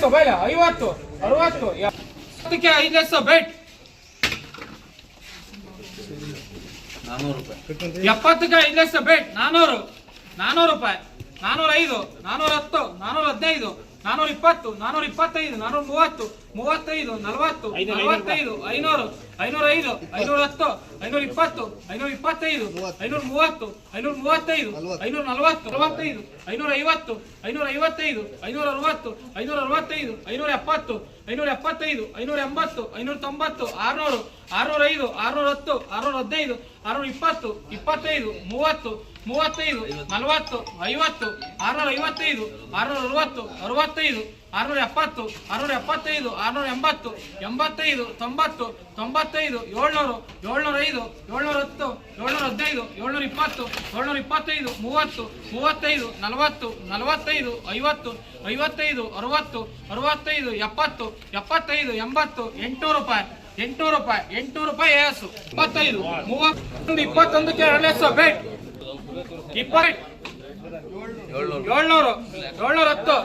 S ಬೈಲ ಐವತ್ತು ಅರವತ್ತು ಎಪ್ಪತ್ತಕ್ಕೆ ಐದು ಎಸ್ ಬೇಟ್ ಎಪ್ಪತ್ತಕ್ಕೆ ಐದು ಎಸ್ ಬೇಟ್ ನಾನೂರು ನಾನೂರು ರೂಪಾಯಿ ನಾನೂರ ಐದು ನಾನೂರ ಹತ್ತು ನಾನೂರ ಹದಿನೈದು ನಾನೂರ ಇಪ್ಪತ್ತು ನಾನೂರ ಇಪ್ಪತ್ತೈದು ನಾನೂರ ಮೂವತ್ತು ಮೂವತ್ತೈದು ನಲವತ್ತು ನಲವತ್ತೈದು ಐನೂರು ಐನೂರ ಐದು ಐನೂರ ಹತ್ತು ಐನೂರ ಇಪ್ಪತ್ತು ಐನೂರ ಇಪ್ಪತ್ತೈದು ಐನೂರ ಮೂವತ್ತು ಐನೂರ ಮೂವತ್ತೈದು ಐನೂರ ನಲವತ್ತು ನಲವತ್ತೈದು ಐನೂರ ಐವತ್ತು ಐನೂರ ಐವತ್ತೈದು ಐನೂರ ಅರವತ್ತು ಐನೂರ ಅರವತ್ತೈದು ಐನೂರ ಎಪ್ಪತ್ತು ಐನೂರ ಎಪ್ಪತ್ತೈದು ಐನೂರ ಎಂಬತ್ತು ಐನೂರ ತೊಂಬತ್ತು ಆರ್ನೂರು ಆರ್ನೂರ ಐದು ಆರ್ನೂರ ಹತ್ತು ಆರ್ನೂರ ಹದಿನೈದು ಆರ್ನೂರ ಇಪ್ಪತ್ತು ಇಪ್ಪತ್ತೈದು ಮೂವತ್ತು ಮೂವತ್ತೈದು, ನಲವತ್ತು, ಐವತ್ತು ಆರ್ನೂರ ಐವತ್ತೈದು ಆರ್ನೂರ ಅರವತ್ತು ಅರವತ್ತೈದು ಆರ್ನೂರ ಎಪ್ಪತ್ತು ಆರ್ನೂರ ಎಪ್ಪತ್ತೈದು ಆರ್ನೂರ ಎಂಬತ್ತು ಎಂಬತ್ತೈದು, ತೊಂಬತ್ತು, ತೊಂಬತ್ತೈದು, ಏಳ್ನೂರು ಏಳ್ನೂರ ಐದು ಏಳ್ನೂರ ಹತ್ತು ಏಳ್ನೂರ ಹದಿನೈದು ಏಳ್ನೂರ ಇಪ್ಪತ್ತು ಏಳ್ನೂರ ಇಪ್ಪತ್ತೈದು ಮೂವತ್ತು, ಮೂವತ್ತೈದು, ನಲವತ್ತು, ನಲವತ್ತೈದು, ಐವತ್ತು, ಐವತ್ತೈದು, ಅರವತ್ತು, ಅರವತ್ತೈದು, ಎಪ್ಪತ್ತು, ಎಪ್ಪತ್ತೈದು, ಎಂಬತ್ತು, ಎಂಟುನೂರು ರೂಪಾಯಿ ಎಂಟುನೂರು ರೂಪಾಯಿ ಎಂಟುನೂರು ರೂಪಾಯಿ ಏಸು ಇಪ್ಪತ್ತೈದು ಮೂವತ್ತೊಂದು ಇಪ್ಪತ್ತೊಂದಕ್ಕೆ ಎರಡನೇ ಬೇಟ್ ಇಪ್ಪತ್ತು. ಏಳ್ನೂರು. ಏಳ್ನೂರ. ಹತ್ತು.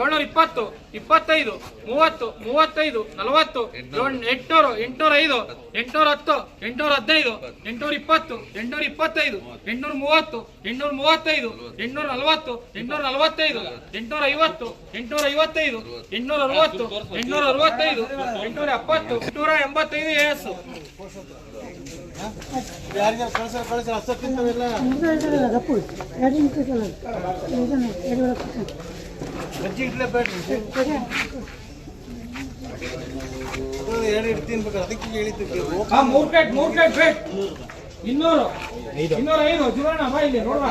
ಏಳ್ನೂರ ಇಪ್ಪತ್ತು. ಇಪ್ಪತ್ತೈದು. ಮೂವತ್ತು. ಮೂವತ್ತೈದು. ನಲವತ್ತು. ಏಳ್- ಎಂಟ್ನೂರು ಎಂಟ್ನೂರ ಐದು ಎಂಟ್ನೂರ ಹತ್ತು ಎಂಟ್ನೂರ ಹದಿನೈದು ಎಂಟ್ನೂರ ಇಪ್ಪತ್ತು ಎಂಟ್ನೂರ ಇಪ್ಪತ್ತೈದು ಎಂಟ್ನೂರ ಮೂವತ್ತು ಎಂಟ್ನೂರ ಮೂವತ್ತೈದು ಎಂಟ್ನೂರ ನಲವತ್ತು ಎಂಟ್ನೂರ ನಲವತ್ತೈದು ಎಂಟ್ನೂರ ಐವತ್ತು ಎಂಟ್ನೂರ ಐವತ್ತೈದು ಎಂಟ್ನೂರ ಅರವತ್ತು ಎಂಟ್ನೂರ ಅರವತ್ತೈದು ಎಂಟ್ನೂರ ಎಪ್ಪತ್ತು ಎಂಟ್ನೂರ ಎಂಬತ್ತೈದು ಎಸ್ ಯಾರಿಗಾರು ಕಳ್ಸ ಕಳ್ಸ ಅಷ್ಟಕ್ಕಿಂತವೆಲ್ಲ ಅಜ್ಜಿ ಇಡ್ಲೇಬೇಡ್ರಿ ಅದಕ್ಕೆ ಹೇಳಿದ್ದು ಹಾ ಮೂರ್ ಪ್ಲೇಟ್ ಮೂರ್ ಪ್ಲೇಟ್ ಇನ್ನೂರು. ಇನ್ನೂರ ಬಾ ಇಲ್ಲಿ, ನೋಡುವ.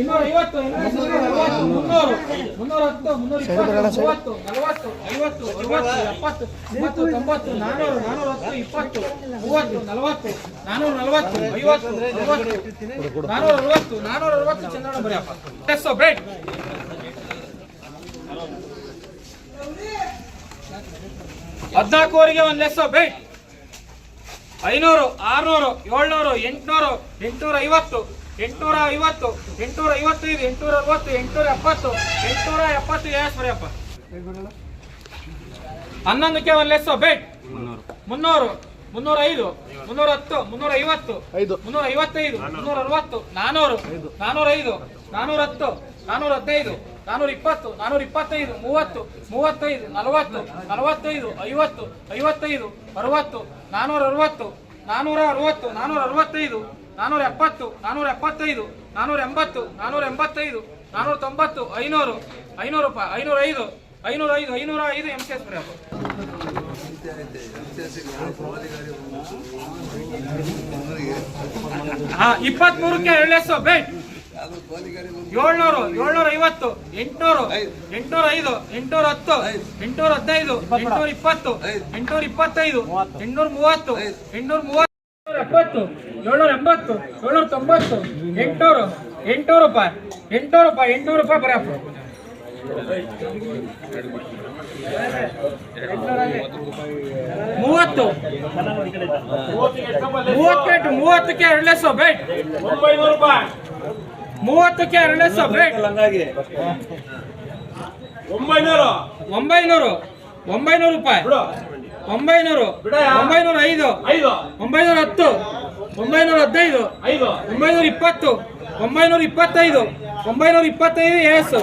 ಇನ್ನೂರ ಐವತ್ತು, ಇನ್ನೂರ ಮುನ್ನೂರು. ಮುನ್ನೂರ ಹತ್ತು, ಮುನ್ನೂರ ಮೂವತ್ತು, ನಲವತ್ತು, ಐವತ್ತು, ಅರವತ್ತು, ಎಪ್ಪತ್ತು, ಮೂವತ್ತು, ತೊಂಬತ್ತು, ನಾನೂರು, ನಾನೂರ ಹತ್ತು, ಇಪ್ಪತ್ತು, ಮೂವತ್ತು, ನಲವತ್ತು, ನಾನೂರ ನಲವತ್ತು ನಾನೂರ ಅರವತ್ತು ನಾನೂರ ಅರವತ್ತು ಬರೆಯಪ್ಪ. ಹದಿನಾಲ್ಕುವರೆಗೆ ಒಂದು ಲೆಸ್ ಬೇಟ್ ಐನೂರು ಆರ್ನೂರು ಏಳ್ನೂರು ಎಂಟ್ನೂರು ಎಂಟುನೂರ ಐವತ್ತು ಎಂಟ್ನೂರ ಐವತ್ತು ಎಂಟ್ನೂರ ಐವತ್ತೈದು ಎಂಟ್ನೂರ ಅರವತ್ತು ಎಂಟ್ನೂರ ಎಪ್ಪತ್ತು ಎಂಟ್ನೂರ ಎಪ್ಪತ್ತು ಎಸ್ ಬರೆಯಪ್ಪ ಹನ್ನೊಂದಕ್ಕೆ ಒಂದು ಲೆಸ್ ಬೇಟ್ ಮುನ್ನೂರು ಮುನ್ನೂರ ಐದು ಮುನ್ನೂರ ಹತ್ತು ಮುನ್ನೂರ ಐವತ್ತು ಮುನ್ನೂರ ಐವತ್ತೈದು ಮುನ್ನೂರ ಅರವತ್ತು ನಾನೂರು ನಾನೂರ ಐದು ನಾನೂರ ಹತ್ತು ನಾನೂರ ಹದಿನೈದು ನಾನೂರ ಇಪ್ಪತ್ತು ನಾನೂರ ಇಪ್ಪತ್ತೈದು ಮೂವತ್ತು ಮೂವತ್ತೈದು ನಲವತ್ತು ನಲವತ್ತೈದು ಐವತ್ತು ಐವತ್ತೈದು ಅರವತ್ತು ನಾನೂರ ಅರವತ್ತು ನಾನೂರ ಅರವತ್ತು ನಾನೂರ ಅರವತ್ತೈದು ನಾನೂರ ಎಪ್ಪತ್ತು ನಾನೂರ ಎಪ್ಪತ್ತೈದು ನಾನೂರ ಎಂಬತ್ತು ನಾನೂರ ಎಂಬತ್ತೈದು ನಾನೂರ ತೊಂಬತ್ತು ಐನೂರು ಐನೂರು ರೂಪಾಯಿ ಐನೂರ ಐದು ಐನೂರ ಐದು ಐನೂರ ಐದು ಎಂ ಸಿ ಎಸ್ ಹಾ ಇಪ್ಪತ್ಮೂರಕ್ಕೆ ಮೂರಕ್ಕೆ ಎರಡೇಸು ಬೇಟ್ ಏಳ್ನೂರು ಏಳ್ನೂರ ಐವತ್ತು ಎಂಟ್ನೂರು ಎಂಟ್ನೂರ ಐದು ಎಂಟ್ನೂರ ಹತ್ತು ಎಂಟ್ನೂರ ಹದಿನೈದು ಎಂಟ್ನೂರ ಇಪ್ಪತ್ತು ಎಂಟ್ನೂರ ಇಪ್ಪತ್ತೈದು ಎಂಟ್ನೂರ ಮೂವತ್ತು ಎಂಟ್ನೂರ ಮೂವತ್ತು ಎಪ್ಪತ್ತು ಏಳ್ನೂರ ಎಂಬತ್ತು ಏಳ್ನೂರ ತೊಂಬತ್ತು ಎಂಟ್ನೂರು ಎಂಟ್ನೂರ ರೂಪಾಯಿ ಎಂಟ್ನೂರ ರೂಪಾಯಿ ಎಂಟ್ನೂರ ರೂಪಾಯಿ ಬರಪ್ಪ ಮೂವತ್ತು. ಮೂವತ್ತು ಮೂವತ್ತಕ್ಕೆ ಎರಡು ಲಕ್ಷ ಬೇಟ್ ಒಂಬೈನೂರು ರೂಪಾಯಿ. ಮೂವತ್ತಕ್ಕೆ ಎರಡನೇ ಬೇಟ್ ಒಂಬೈನೂರು. ಒಂಬೈನೂರು. ಒಂಬೈನೂರು ರೂಪಾಯಿ. ಒಂಬೈನೂರು. ಒಂಬೈನೂರ ಐದು. ಒಂಬೈನೂರ ಹತ್ತು. ಒಂಬೈನೂರ ಹದಿನೈದು. ಒಂಬೈನೂರ ಇಪ್ಪತ್ತು. ಒಂಬೈನೂರ ಇಪ್ಪತ್ತೈದು. ಒಂಬೈನೂರ ಇಪ್ಪತ್ತೈದು ಎಸ್